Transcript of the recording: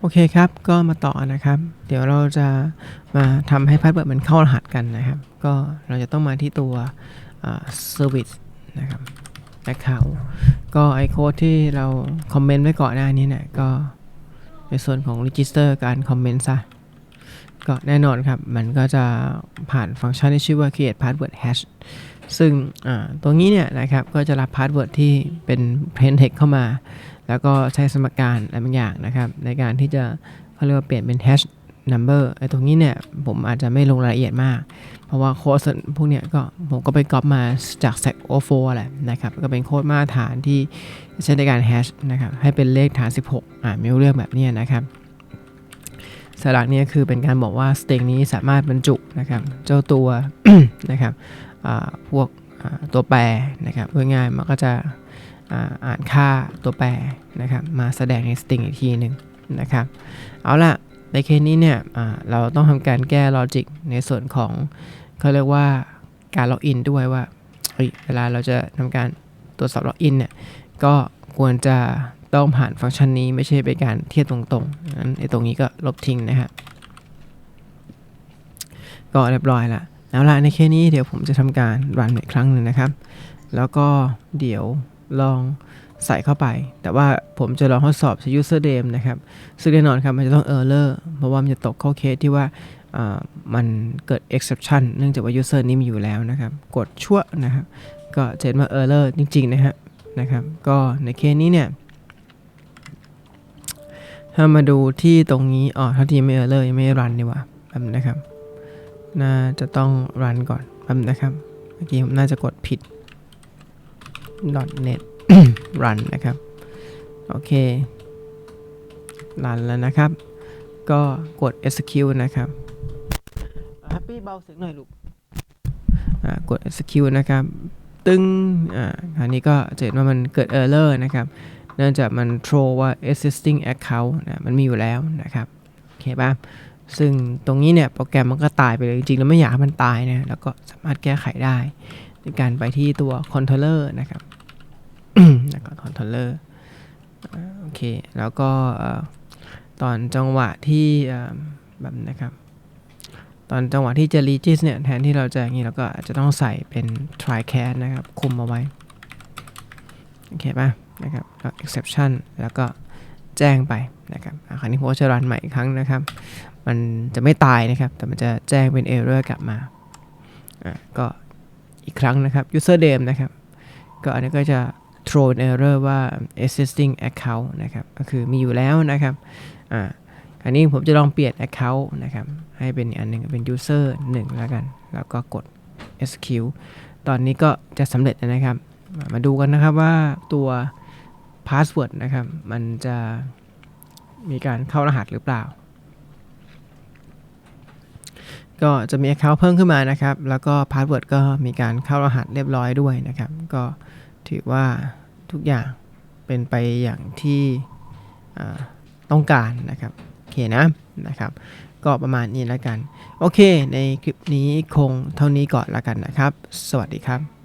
โอเคครับ ก็มาต่อนะครับ เดี๋ยวเราจะมาทำให้พาสเวิร์ดมันเข้ารหัสกันนะครับ ก็เราจะต้องมาที่ตัวอ่า service นะครับ account ก็ไอโค้ดที่เราคอมเมนต์ไว้ก่อนหน้านี้เนี่ยก็ในส่วนของ register การคอมเมนต์ซะ ก็แน่นอนครับ มันก็จะผ่านฟังก์ชันที่ชื่อว่า create password hash ซึ่งตัวนี้เนี่ยนะครับ ก็จะรับพาสเวิร์ดที่เป็น plain text เข้ามา แล้วก็ใช้สมการอะไรบางอย่างนะครับ ในการที่จะเขาเรียกว่าเปลี่ยนเป็น hash number ไอ้ตรงนี้เนี่ย ผมอาจจะไม่ลงรายละเอียดมาก เพราะว่าโค้ดส่วนพวกเนี้ยก็ผมก็ไปก๊อปมาจาก Stack Overflow แหละนะครับ ก็เป็นโค้ดมาตรฐานที่ใช้ในการ hash นะครับ ให้เป็นเลขฐาน 16 อ่าไม่รู้เรื่องแบบนี้นะครับ สลักเนี่ยคือเป็นการบอกว่าสเต็งนี้สามารถบรรจุนะครับเจ้าตัวนะครับพวกตัวแปรนะครับง่ายๆมันก็จะอ่านค่าตัวแปรนะครับมาแสดงในสตริงอีกทีหนึ่งนะครับเอาล่ะในเคสนี้เนี่ยเราต้องทำการแก้ลอจิกในส่วนของเขาเรียกว่าการล็อกอินด้วยว่าเวลาเราจะทำการตรวจสอบล็อกอินเนี่ยก็ควรจะ ต้องผ่านฟังก์ชันนี้ไม่ใช่เป็นการเทียบตรงๆนั้นไอ้ตรงนี้ก็ลบทิ้งนะฮะก็เรียบร้อยละแล้วละในเคสนี้เดี๋ยวผมจะทำการรันอีกครั้งหนึ่งนะครับ แล้วก็เดี๋ยวลองใส่เข้าไป แต่ว่าผมจะลองทดสอบใช้ user name นะครับ ซึ่งแน่นอนครับ มันจะต้อง error เพราะว่ามันจะตกเข้าเคสที่ว่าอ่ามันเกิด exception เนื่องจากว่า user นี้มีอยู่แล้วนะครับ กดชั่วนะครับ ก็จะเห็นว่า error จริง ๆ นะฮะนะครับ ก็ในเคสนี้เนี่ย ถ้ามาดูที่ตรงนี้อ๋อถ้าทีไม่ error ยังไม่รันดีกว่าแป๊บนะครับ น่าจะต้องรันก่อนแป๊บนะครับ เมื่อกี้ผมน่าจะกดผิด .net run นะครับ โอเค รันแล้วนะครับ ก็กด execute นะครับ Happy เบาเสียงหน่อยลูกอ่ากด execute นะครับ ตึ้งอ่าคราวนี้ก็จะเห็นว่ามันเกิด error นะครับ เนื่องจากมัน throw ว่า existing account นะมันมีอยู่แล้วนะครับโอเคป่ะซึ่งตรงนี้เนี่ยโปรแกรมมันก็ตายไปเลยจริงๆแล้วไม่อยากให้มันตายนะแล้วก็สามารถแก้ไขได้ในการไปที่ตัว controller นะครับแล้วก็ controller อ่าโอเคแล้วก็ตอนจังหวะที่แบบนะครับตอนจังหวะที่จะ regis เนี่ยแทนที่เราจะอย่างนี้เราก็อาจจะต้องใส่เป็น try catch นะครับ คุมเอาไว้ โอเคป่ะ นะครับแล้ว exception แล้วก็แจ้งไปนะครับอะคราวนี้ผมจะรันใหม่อีกครั้งนะครับ มันจะไม่ตายนะครับ แต่มันจะแจ้งเป็น error กลับมาอะก็อีกครั้งนะครับ user name นะครับ ก็อันนี้ก็จะ throw an error ว่า existing account นะครับ ก็คือมีอยู่แล้วนะครับอ่าคราวนี้ผมจะลองเปลี่ยน account นะครับ ให้เป็นอันหนึ่งเป็น user 1 แล้วกัน แล้วก็กด execute ตอนนี้ก็จะสำเร็จนะครับ มาดูกันนะครับว่าตัว password นะครับ มันจะมีการเข้ารหัสหรือเปล่า ก็จะมี account เพิ่มขึ้นมานะครับ แล้วก็ password ก็มีการเข้ารหัสเรียบร้อยด้วยนะครับ ก็ถือว่าทุกอย่างเป็นไปอย่างที่ต้องการนะครับ โอเคนะนะครับ ก็ประมาณนี้แล้วกัน โอเค ในคลิปนี้คงเท่านี้ก่อนแล้วกันนะครับ สวัสดีครับ